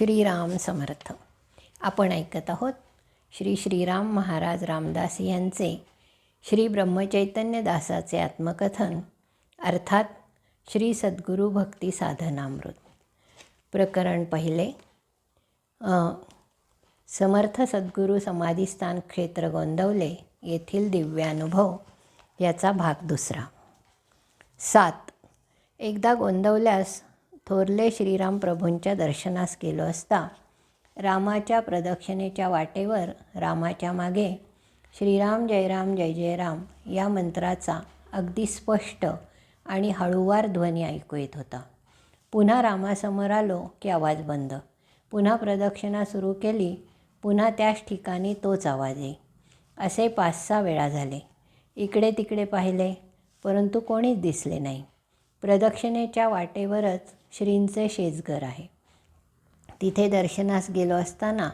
श्रीराम समर्थ. आपण ऐकत आहोत श्री श्रीराम महाराज रामदास यांचे श्री ब्रह्मचैतन्य दासाचे आत्मकथन अर्थात श्री सद्गुरू भक्ती साधनामृत. प्रकरण पहिले समर्थ सद्गुरू समाधीस्थान क्षेत्र गोंदवले येथील दिव्यानुभव याचा भाग दुसरा. सात. एकदा गोंदवल्यास थोरले श्रीराम प्रभूंच्या दर्शनास गेलो असता रामाच्या प्रदक्षिणेच्या वाटेवर रामाच्या मागे श्रीराम जयराम जय जयराम या मंत्राचा अगदी स्पष्ट आणि हळूवार ध्वनी ऐकू येत होता. पुन्हा रामासमोर आलो की आवाज बंद. पुन्हा प्रदक्षिणा सुरू केली पुन्हा त्याच ठिकाणी तोच आवाज येई असे पाच सहा वेळा झाले. इकडे तिकडे पाहिले परंतु कोणीच दिसले नाही. प्रदक्षिणेच्या वाटेवरच श्रींचे शेजघर आहे. तिथे दर्शनास गेलो असताना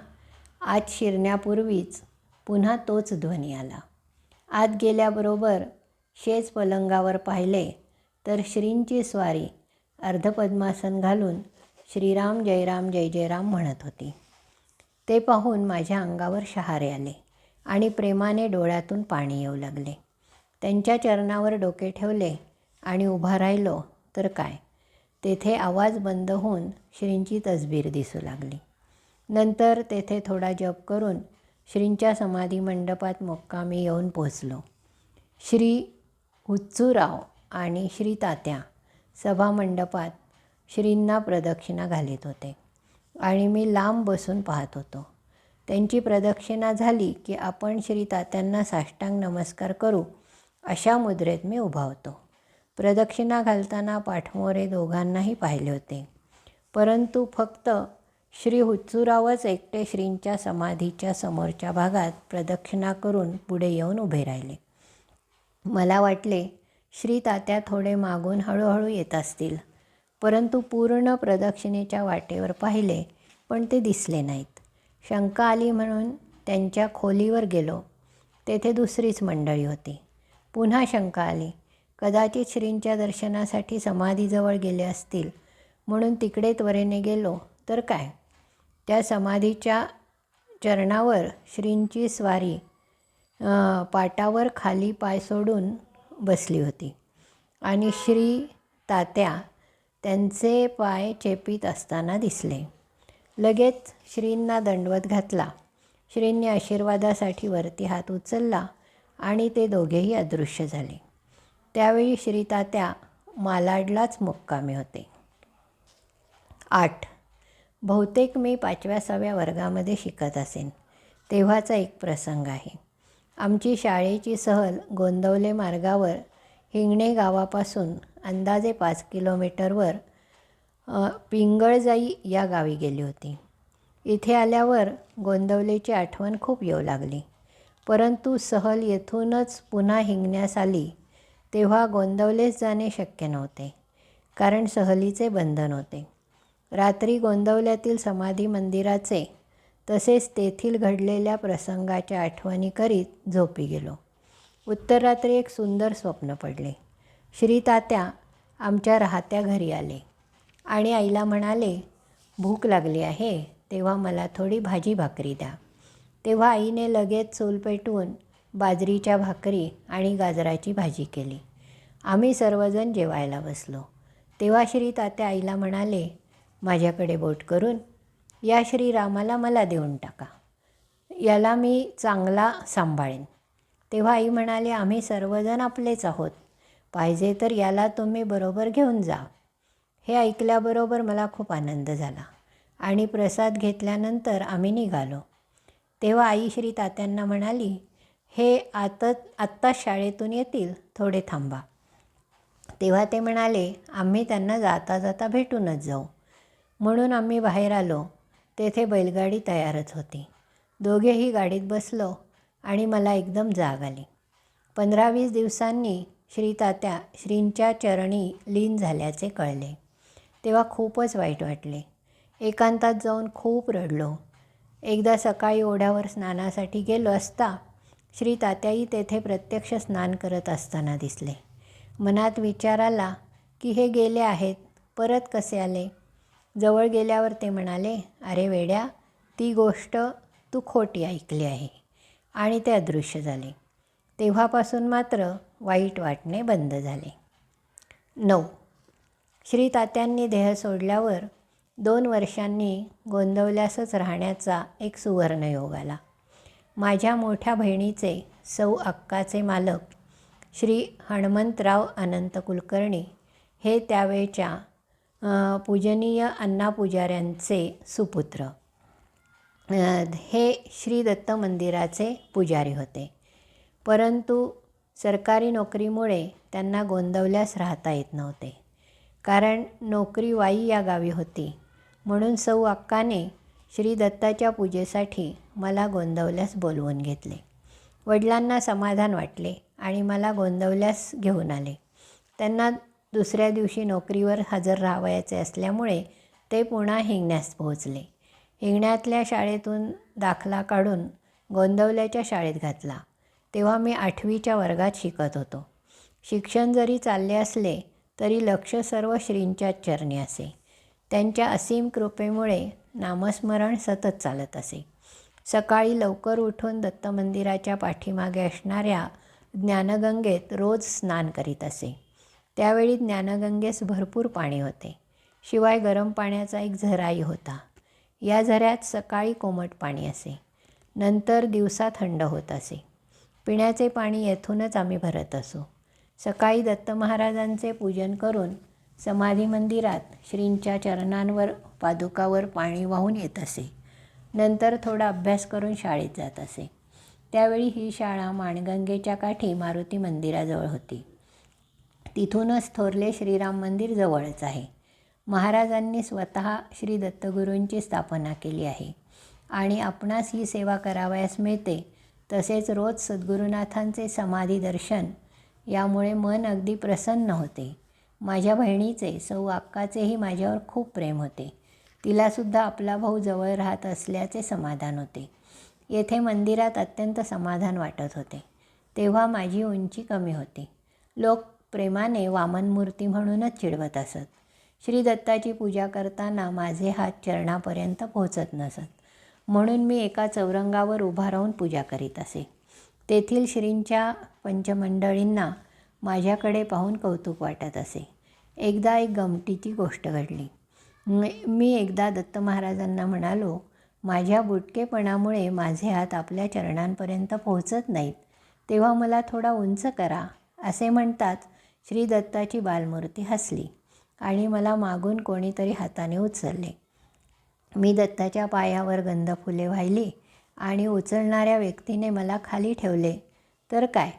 आत शिरण्यापूर्वीच पुन्हा तोच ध्वनी आला. आत गेल्याबरोबर शेज पलंगावर पाहिले तर श्रींची स्वारी अर्धपद्मासन घालून श्रीराम जयराम जय जयराम म्हणत होती. ते पाहून माझ्या अंगावर शहारे आले आणि प्रेमाने डोळ्यातून पाणी येऊ लागले. त्यांच्या चरणावर डोके ठेवले आणि उभा राहिलो तर काय? तेथे आवाज बंद होऊन श्रींची तसबीर दिसू लागली. नंतर तेथे थोडा जप करून श्रींच्या समाधी मंडपात मुक्कामी येऊन पोचलो श्री हुच्चूराव आणि श्री तात्या सभामंडपात श्रींना प्रदक्षिणा घालीत होते आणि मी लांब बसून पाहत होतो. त्यांची प्रदक्षिणा झाली की आपण श्री तात्यांना साष्टांग नमस्कार करू अशा मुद्रेत मी उभा होतो. प्रदक्षिणा घालताना पाठमोरे दोघांनाही पाहिले होते. परंतु फक्त श्री हुच्चूरावच एकटे श्रींच्या समाधीच्या समोरच्या भागात प्रदक्षिणा करून पुढे येऊन उभे राहिले. मला वाटले श्री तात्या थोडे मागून हळूहळू येत असतील. परंतु पूर्ण प्रदक्षिणेच्या वाटेवर पाहिले पण ते दिसले नाहीत. शंका आली म्हणून त्यांच्या खोलीवर गेलो. तेथे दुसरीच मंडळी होती. पुन्हा शंका आली. कदाचित श्रींच्या दर्शनासाठी समाधीजवळ गेले असतील. म्हणून तिकडे त्वरेने गेलो. तर काय? त्या समाधीच्या चरणावर श्रींची स्वारी पाटावर खाली पाय सोडून बसली होती. आणि श्री तात्या त्यांचे पाय चेपीत असताना दिसले. लगेच श्रींना दंडवत घातला. श्रींनी आशीर्वादासाठी वरती हात उचलला आणि ते दोघेही अदृश्य झाले. त्यावेळी श्री तात्या मालाडलाच मुक्कामी होते. आठ. बहुतेक मी पाचव्या सहाव्या वर्गामध्ये शिकत असेन. तेव्हाचा एक प्रसंग आहे. आमची शाळेची सहल गोंदवले मार्गावर हिंगणे गावापासून अंदाजे पाच किलोमीटरवर पिंगळजाई या गावी गेली होती. इथे आल्यावर गोंदवलेची आठवण खूप येऊ लागली. परंतु सहल येथूनच पुन्हा हिंगण्यास आली तेव्हा गोंदवलेस जाणे शक्य नव्हते कारण सहलीचे बंधन होते. रात्री गोंदवल्यातील समाधी मंदिराचे तसेच तेथील घडलेल्या प्रसंगाच्या आठवणी करीत झोपी गेलो. उत्तर रात्री एक सुंदर स्वप्न पडले. श्री तात्या आमच्या राहत्या घरी आले आणि आईला म्हणाले भूक लागली आहे तेव्हा मला थोडी भाजी भाकरी द्या. तेव्हा आईने लगेच चूल पेटवून बाजरीच्या भाकरी आणि गाजराची भाजी केली. आम्ही सर्वजण जेवायला बसलो. तेव्हा श्री तात्या आईला म्हणाले माझ्याकडे बोट करून या श्रीरामाला मला देऊन टाका. याला मी चांगला सांभाळेन. तेव्हा आई म्हणाले आम्ही सर्वजण आपलेच आहोत. पाहिजे तर याला तुम्ही बरोबर घेऊन जा. हे ऐकल्याबरोबर मला खूप आनंद झाला आणि प्रसाद घेतल्यानंतर आम्ही निघालो. तेव्हा आई श्री तात्यांना म्हणाली हे आता आत्ता शाळेतून येतील. थोडे थांबा. तेव्हा ते म्हणाले आम्ही त्यांना जाता जाता भेटूनच जाऊ. म्हणून आम्ही बाहेर आलो. तेथे बैलगाडी तयारच होती. दोघेही गाडीत बसलो आणि मला एकदम जाग आली. पंधरा वीस दिवसांनी श्री तात्या श्रींच्या चरणी लीन झाल्याचे कळले. तेव्हा खूपच वाईट वाटले. एकांतात जाऊन खूप रडलो. एकदा सकाळी ओढ्यावर स्नानासाठी गेलो असता श्री तात्याई तेथे प्रत्यक्ष स्नान करत असताना दिसले. मनात विचार आला की हे गेले आहेत परत कसे आले? जवळ गेल्यावर ते म्हणाले अरे वेड्या ती गोष्ट तू खोटी ऐकली आहे. आणि ते अदृश्य झाले. तेव्हापासून मात्र वाईट वाटणे बंद झाले. नऊ. श्री तात्यांनी देह सोडल्यावर दोन वर्षांनी गोंदवल्यासच राहण्याचा एक सुवर्णयोग आला. माझ्या मोठ्या बहिणीचे सौ अक्काचे मालक श्री हणमंतराव अनंत कुलकर्णी हे त्यावेळच्या पूजनीय अण्णा पुजाऱ्यांचे सुपुत्र. हे श्री दत्त मंदिराचे पुजारी होते. परंतु सरकारी नोकरीमुळे त्यांना गोंदवल्यास राहता येत नव्हते. कारण नोकरी वाई या गावी होती. म्हणून सौ अक्काने श्री दत्ताच्या पूजेसाठी मला गोंदवल्यास बोलवून घेतले. वडिलांना समाधान वाटले आणि मला गोंदवल्यास घेऊन आले. त्यांना दुसऱ्या दिवशी नोकरीवर हजर राहावयाचे असल्यामुळे ते पुन्हा हिंगण्यास पोहोचले. हिंगण्यातल्या शाळेतून दाखला काढून गोंदवल्याच्या शाळेत घातला. तेव्हा मी आठवीच्या वर्गात शिकत होतो. शिक्षण जरी चालले असले तरी लक्ष सर्व श्रींच्याच चरणी असे. त्यांच्या असीम कृपेमुळे नामस्मरण सतत चालत असे. सकाळी लवकर उठून दत्त मंदिराच्या पाठीमागे असणाऱ्या ज्ञानगंगेत रोज स्नान करीत असे. त्यावेळी ज्ञानगंगेस भरपूर पाणी होते. शिवाय गरम पाण्याचा एक झराही होता. या झऱ्यात सकाळी कोमट पाणी असे. नंतर दिवसा थंड होत असे. पिण्याचे पाणी येथूनच आम्ही भरत असू. सकाळी दत्त महाराजांचे पूजन करून समाधी मंदिरात श्रींच्या चरणांवर पादुकावर पाणी वाहून येत असे. नंतर थोडा अभ्यास करून शाळेत जात असे. त्यावेळी ही शाळा माणगंगेच्या काठी मारुती मंदिराजवळ होती. तिथूनच थोरले श्रीराम मंदिर जवळच आहे. महाराजांनी स्वतः श्री दत्तगुरूंची स्थापना केली आहे. आणि आपणास ही सेवा करावयास मिळते तसेच रोज सद्गुरुनाथांचे समाधी दर्शन यामुळे मन अगदी प्रसन्न होते. माझ्या बहिणीचे सौ अक्काचेही माझ्यावर खूप प्रेम होते. तिलासुद्धा आपला भाऊ जवळ राहत असल्याचे समाधान होते. येथे मंदिरात अत्यंत समाधान वाटत होते. तेव्हा माझी उंची कमी होती. लोक प्रेमाने वामनमूर्ती म्हणूनच चिडवत असत. श्री दत्ताची पूजा करताना माझे हात चरणापर्यंत पोहोचत नसत. म्हणून मी एका चौरंगावर उभा राहून पूजा करीत असे. तेथील श्रींच्या पंचमंडळींना माझ्याकडे पाहून कौतुक वाटत असे. एकदा एक गमतीची गोष्ट घडली. मी एकदा दत्त महाराजांना म्हणालो माझ्या बुटकेपणामुळे माझे हात आपल्या चरणांपर्यंत पोहोचत नाहीत. तेव्हा मला थोडा उंच करा असे म्हणतात श्री दत्ताची बालमूर्ती हसली आणि मला मागून कोणीतरी हाताने उचलले. मी दत्ताच्या पायावर गंध फुले वाहिली आणि उचलणाऱ्या व्यक्तीने मला खाली ठेवले. तर काय?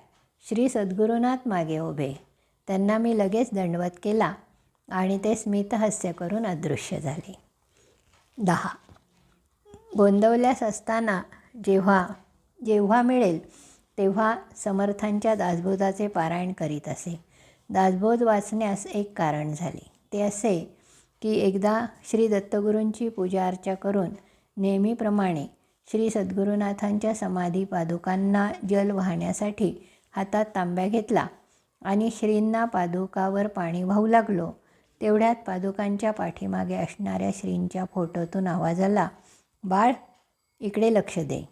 श्री सद्गुरुनाथ मागे उभे. त्यांना मी लगेच दंडवत केला आणि ते स्मितहास्य करून अदृश्य झाले. दहा. गोंदवल्यास असताना जेव्हा जेव्हा मिळेल तेव्हा समर्थांच्या दासबोधाचे पारायण करीत असे. दासबोध वाचण्यास एक कारण झाले. ते असे की एकदा श्री दत्तगुरूंची पूजा अर्चा करून नेहमीप्रमाणे श्री सद्गुरुनाथांच्या समाधी पादुकांना जल वाहण्यासाठी हातात तांब्या घेतला आणि श्रींना पादुकावर पाणी वाहू लागलो. तेवढ्यात पादुकांच्या पाठीमागे असणाऱ्या श्रींच्या फोटोतून आवाज आला बाळ इकडे लक्ष दे.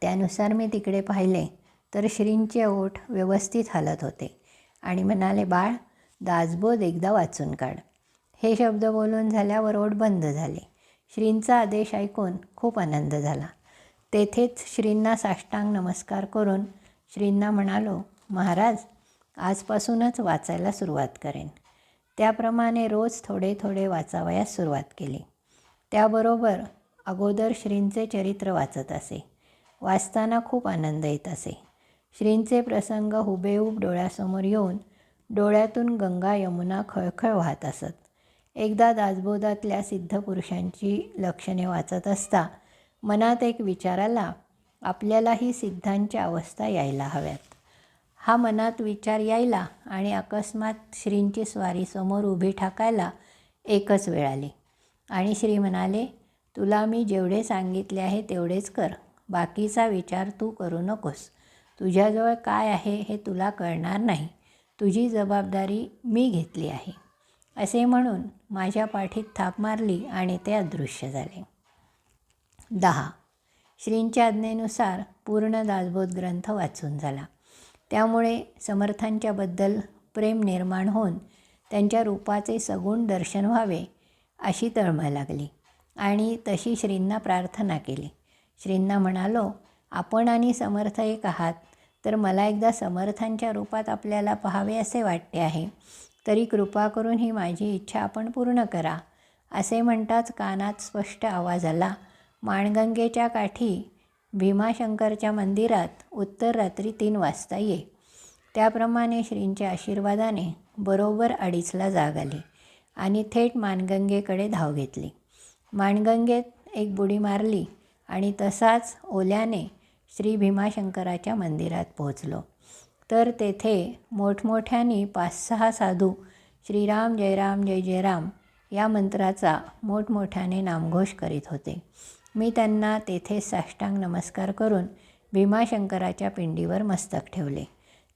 त्यानुसार मी तिकडे पाहिले तर श्रींचे ओठ व्यवस्थित हलत होते आणि म्हणाले बाळ दासबोध एकदा वाचून काढ. हे शब्द बोलून झाल्यावर ओठ बंद झाले. श्रींचा आदेश ऐकून खूप आनंद झाला. तेथेच श्रींना साष्टांग नमस्कार करून श्रींना म्हणालो महाराज आजपासूनच वाचायला सुरुवात करेन. त्याप्रमाणे रोज थोडे थोडे वाचावयास सुरुवात केली. त्याबरोबर अगोदर श्रींचे चरित्र वाचत असे. वाचताना खूप आनंद येत असे. श्रींचे प्रसंग हुबेहूब डोळ्यासमोर येऊन डोळ्यातून गंगा यमुना खळखळ वाहत असत. एकदा दासबोधातल्या सिद्धपुरुषांची लक्षणे वाचत असता मनात एक विचार आला आपल्यालाही सिद्धांच्या अवस्था यायला हव्यात. हा मनात विचार यायला आणि अकस्मात श्रींची स्वारी समोर उभी ठाकायला एकच वेळ आली. आणि श्री म्हणाले तुला मी जेवढे सांगितले आहे तेवढेच कर. बाकीचा विचार तू करू नकोस. तुझ्याजवळ काय आहे हे तुला कळणार नाही. तुझी जबाबदारी मी घेतली आहे. असे म्हणून माझ्या पाठीत थाप मारली आणि ते अदृश्य झाले. दहा श्रींच्या आज्ञेनुसार पूर्ण दासबोध ग्रंथ वाचून झाला. त्यामुळे समर्थांच्याबद्दल प्रेम निर्माण होऊन त्यांच्या रूपाचे सगुण दर्शन व्हावे अशी तळमळ लागली आणि तशी श्रींना प्रार्थना केली. श्रींना म्हणालो आपण आणि समर्थ एक आहात तर मला एकदा समर्थांच्या रूपात आपल्याला पाहावे असे वाटते आहे. तरी कृपा करून ही माझी इच्छा आपण पूर्ण करा. असे म्हणताच कानात स्पष्ट आवाज आला माणगंगेच्या काठी भीमाशंकरच्या मंदिरात उत्तर रात्री तीन वाजता ये. त्याप्रमाणे श्रींच्या आशीर्वादाने बरोबर अडीचला जाग आली आणि थेट मानगंगेकडे धाव घेतली. माणगंगेत एक बुडी मारली आणि तसाच ओल्याने श्री भीमाशंकराच्या मंदिरात पोहोचलो. तर तेथे मोठमोठ्यांनी पाच सहा साधू श्रीराम जयराम जय जयराम या मंत्राचा मोठमोठ्याने नामघोष करीत होते. मी त्यांना तेथे साष्टांग नमस्कार करून भीमाशंकराच्या पिंडीवर मस्तक ठेवले.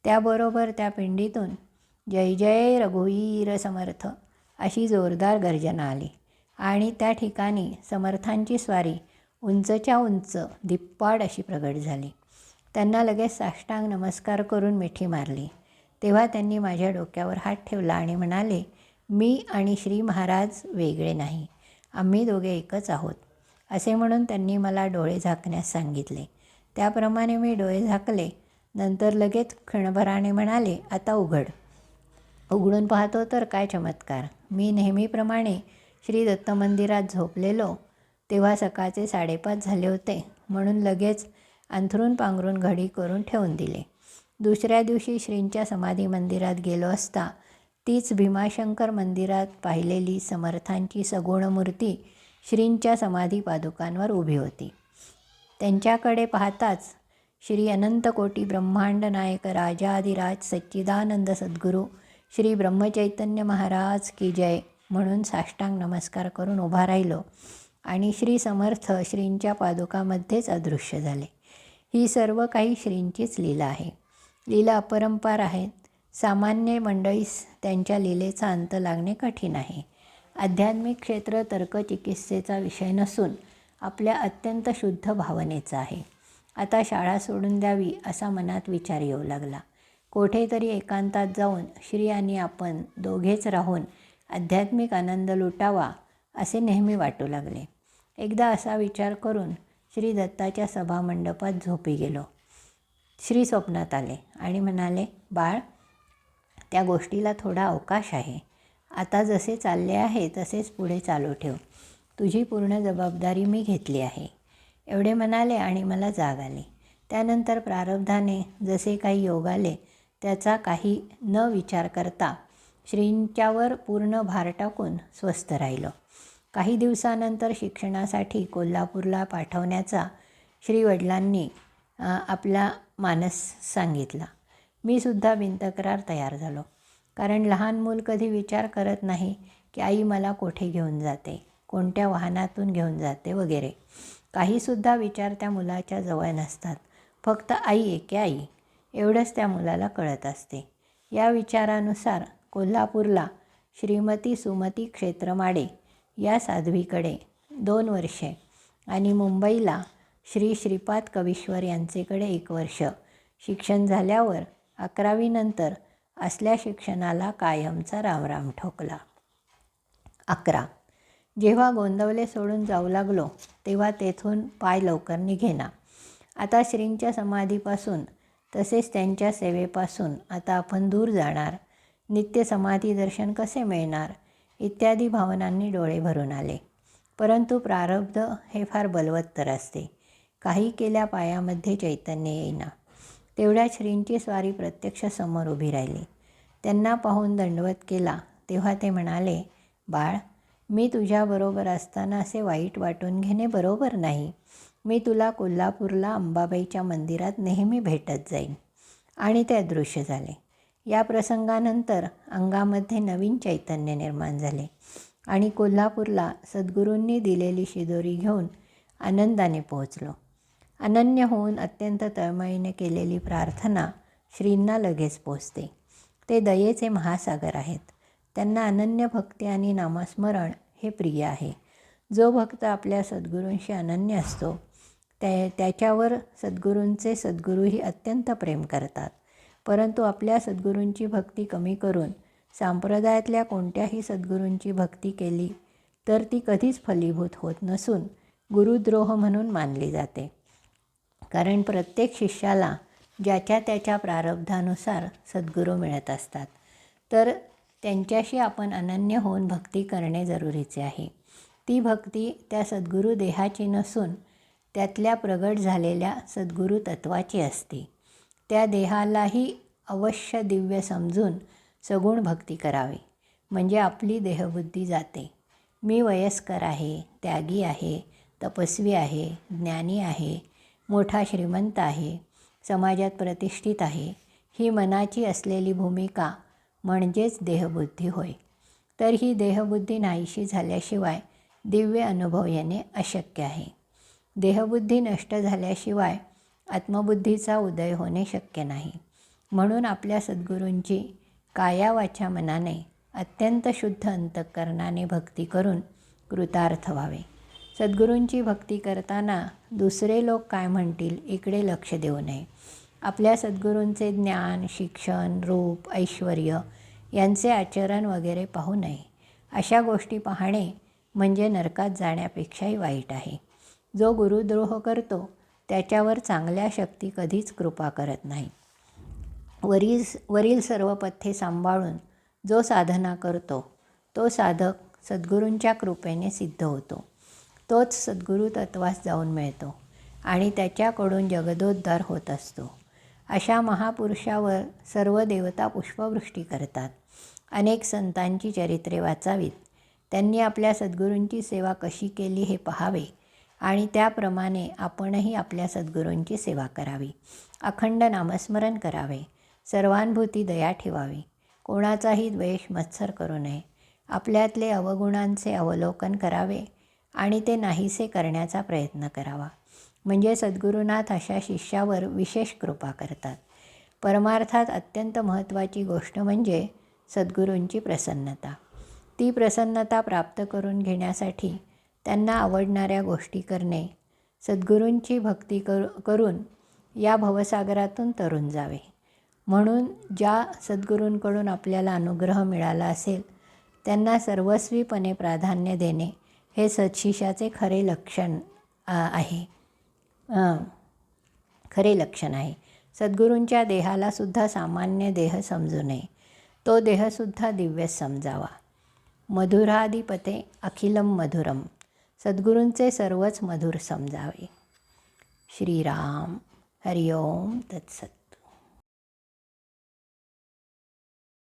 त्याबरोबर त्या पिंडीतून जय जय रघुवीर समर्थ अशी जोरदार गर्जना आली आणि त्या ठिकाणी समर्थांची स्वारी उंचच्या उंच धिप्पाड अशी प्रगट झाली. त्यांना लगेच साष्टांग नमस्कार करून मिठी मारली. तेव्हा त्यांनी माझ्या डोक्यावर हात ठेवला आणि म्हणाले मी आणि श्री महाराज वेगळे नाही. आम्ही दोघे एकच आहोत. असे म्हणून त्यांनी मला डोळे झाकण्यास सांगितले. त्याप्रमाणे मी डोळे झाकले. नंतर लगेच क्षणभराने म्हणाले आता उघड. उघडून पाहतो तर काय चमत्कार. मी नेहमीप्रमाणे श्री दत्त मंदिरात झोपलेलो. तेव्हा सकाळचे साडेपाच झाले होते. म्हणून लगेच अंथरून पांघरून घडी करून ठेवून दिले. दुसऱ्या दिवशी श्रींच्या समाधी मंदिरात गेलो असता तीच भीमाशंकर मंदिरात पाहिलेली समर्थांची सगुण मूर्ती श्रींच्या समाधी पादुकांवर उभी होती. त्यांच्याकडे पाहताच श्री अनंतकोटी ब्रह्मांड नायक राजाधिराज सच्चिदानंद सद्गुरू श्री ब्रह्मचैतन्य महाराज की जय म्हणून साष्टांग नमस्कार करून उभा राहिलो आणि श्री समर्थ श्रींच्या पादुकामध्येच अदृश्य झाले. ही सर्व काही श्रींचीच लीला आहे. लीला अपरंपार आहेत. सामान्य मंडळीस त्यांच्या लीलेचा अंत लागणे कठीण आहे. आध्यात्मिक क्षेत्र तर्कचिकित्सेचा विषय नसून आपल्या अत्यंत शुद्ध भावनेचा आहे. आता शाळा सोडून द्यावी असा मनात विचार येऊ लागला. कोठेतरी एकांतात जाऊन श्री आणि आपण दोघेच राहून आध्यात्मिक आनंद लुटावा असे नेहमी वाटू लागले. एकदा असा विचार करून श्री दत्ताच्या सभामंडपात झोपी गेलो. श्री स्वप्नात आले आणि म्हणाले बाळ त्या गोष्टीला थोडा अवकाश आहे. आता जसे चालले आहे तसेच पुढे चालू ठेव. तुझी पूर्ण जबाबदारी मी घेतली आहे. एवढे म्हणाले आणि मला जाग आली. त्यानंतर प्रारब्धाने जसे काही योग आले त्याचा काही न विचार करता श्रींच्यावर पूर्ण भार टाकून स्वस्थ राहिलो. काही दिवसानंतर शिक्षणासाठी कोल्हापूरला पाठवण्याचा श्रीवडिलांनी आपला मानस सांगितला. मी सुद्धा बिनतक्रार तयार झालो. कारण लहान मूल कधी विचार करत नाही की आई मला कोठे घेऊन जाते कोणत्या वाहनातून घेऊन जाते वगैरे. काहीसुद्धा विचार त्या मुलाच्या जवळ नसतात. फक्त आई एके आई. एवढंच त्या मुलाला कळत असते. या विचारानुसार कोल्हापूरला श्रीमती सुमती क्षेत्रमाडे या साध्वीकडे दोन वर्षे आणि मुंबईला श्री श्रीपाद कवीश्वर यांचेकडे एक वर्ष. शिक्षण झाल्यावर अकरावीनंतर असल्या शिक्षणाला कायमचा रामराम ठोकला. अकरा. जेव्हा गोंदवले सोडून जाऊ लागलो तेव्हा तेथून पाय लवकर निघेना. आता श्रींच्या समाधीपासून तसेच त्यांच्या सेवेपासून आता आपण दूर जाणार. नित्य समाधी दर्शन कसे मिळणार? इत्यादी भावनांनी डोळे भरून आले. परंतु प्रारब्ध हे फार बलवत्तर असते. काही केल्या पायामध्ये चैतन्य येईना. तेवढ्या श्रींची स्वारी प्रत्यक्ष समोर उभी राहिली. त्यांना पाहून दंडवत केला. तेव्हा ते म्हणाले बाळ मी तुझ्याबरोबर असताना असे वाईट वाटून घेणे बरोबर नाही. मी तुला कोल्हापूरला अंबाबाईच्या मंदिरात नेहमी भेटत जाईन. आणि ते अदृश्य झाले. या प्रसंगानंतर अंगामध्ये नवीन चैतन्य निर्माण झाले आणि कोल्हापूरला सद्गुरूंनी दिलेली शिदोरी घेऊन आनंदाने पोहोचलो. अनन्य होऊन अत्यंत तळमळीने केलेली प्रार्थना श्रींना लगेच पोचते. ते दयेचे महासागर आहेत. त्यांना अनन्य भक्ती आणि नामस्मरण हे प्रिय आहे. जो भक्त आपल्या सद्गुरूंशी अनन्य असतो त्या त्याच्यावर सद्गुरूंचे सद्गुरूही अत्यंत प्रेम करतात. परंतु आपल्या सद्गुरूंची भक्ती कमी करून संप्रदायातल्या कोणत्याही सद्गुरूंची भक्ती केली तर ती कधीच फलीभूत होत नसून गुरुद्रोह म्हणून मानली जाते. कारण प्रत्येक शिष्याला ज्याच्या त्याच्या प्रारब्धानुसार सद्गुरू मिळत असतात. तर त्यांच्याशी आपण अनन्य होऊन भक्ती करणे जरुरीचे आहे. ती भक्ती त्या सद्गुरू देहाची नसून त्यातल्या प्रगट झालेल्या सद्गुरू तत्वाची असते. त्या देहालाही अवश्य दिव्य समजून सगुण भक्ती करावी. म्हणजे आपली देहबुद्धी जाते. मी वयस्कर आहे त्यागी आहे तपस्वी आहे ज्ञानी आहे मोठा श्रीमंत आहे समाजात प्रतिष्ठित आहे ही मनाची असलेली भूमिका म्हणजेच देहबुद्धी होय. तर ही देहबुद्धी नाहीशी झाल्याशिवाय दिव्य अनुभव येणे अशक्य आहे. देहबुद्धी नष्ट झाल्याशिवाय आत्मबुद्धीचा उदय होणे शक्य नाही. म्हणून आपल्या सद्गुरूंची कायावाच्या मनाने अत्यंत शुद्ध अंतःकरणाने भक्ती करून कृतार्थ व्हावे. सद्गुरूंची भक्ती करताना दुसरे लोक काय म्हणतील इकडे लक्ष देऊ नये. आपल्या सद्गुरूंचे ज्ञान शिक्षण रूप ऐश्वर यांचे आचरण वगैरे पाहू नये. अशा गोष्टी पाहणे म्हणजे नरकात जाण्यापेक्षाही वाईट आहे. जो गुरुद्रोह करतो त्याच्यावर चांगल्या शक्ती कधीच कृपा करत नाही. वरील वरील सर्व पथ्ये सांभाळून जो साधना करतो तो साधक सद्गुरूंच्या कृपेने सिद्ध होतो. तोच सद्गुरू तत्वास जाऊन मिळतो आणि त्याच्याकडून जगदोद्धार होत असतो. अशा महापुरुषावर सर्व देवता पुष्पवृष्टी करतात. अनेक संतांची चरित्रे वाचावीत. त्यांनी आपल्या सद्गुरूंची सेवा कशी केली हे पहावे आणि त्याप्रमाणे आपणही आपल्या सद्गुरूंची सेवा करावी. अखंड नामस्मरण करावे. सर्वानुभूती दया ठेवावी. कोणाचाही द्वेष मत्सर करू नये. आपल्यातले अवगुणांचे अवलोकन करावे. आणि ते नाहीसे करण्याचा प्रयत्न करावा. म्हणजे सद्गुरुनाथ अशा शिष्यावर विशेष कृपा करतात. परमार्थात अत्यंत महत्त्वाची गोष्ट म्हणजे सद्गुरूंची प्रसन्नता. ती प्रसन्नता प्राप्त करून घेण्यासाठी त्यांना आवडणाऱ्या गोष्टी करणे सद्गुरूंची भक्ती कर करून या भवसागरातून तरून जावे. म्हणून ज्या सद्गुरूंकडून आपल्याला अनुग्रह मिळाला असेल त्यांना सर्वस्वीपणे प्राधान्य देणे हे सदशिशाचे खरे लक्षण आहे. खरे लक्षण आहे. सद्गुरूंच्या देहालासुद्धा सामान्य देह समजू नये. तो देहसुद्धा दिव्य समजावा. मधुराधिपते अखिलम मधुरम सद्गुरूंचे सर्वच मधुर समजावे. श्रीराम. हरिओम. तत्सत.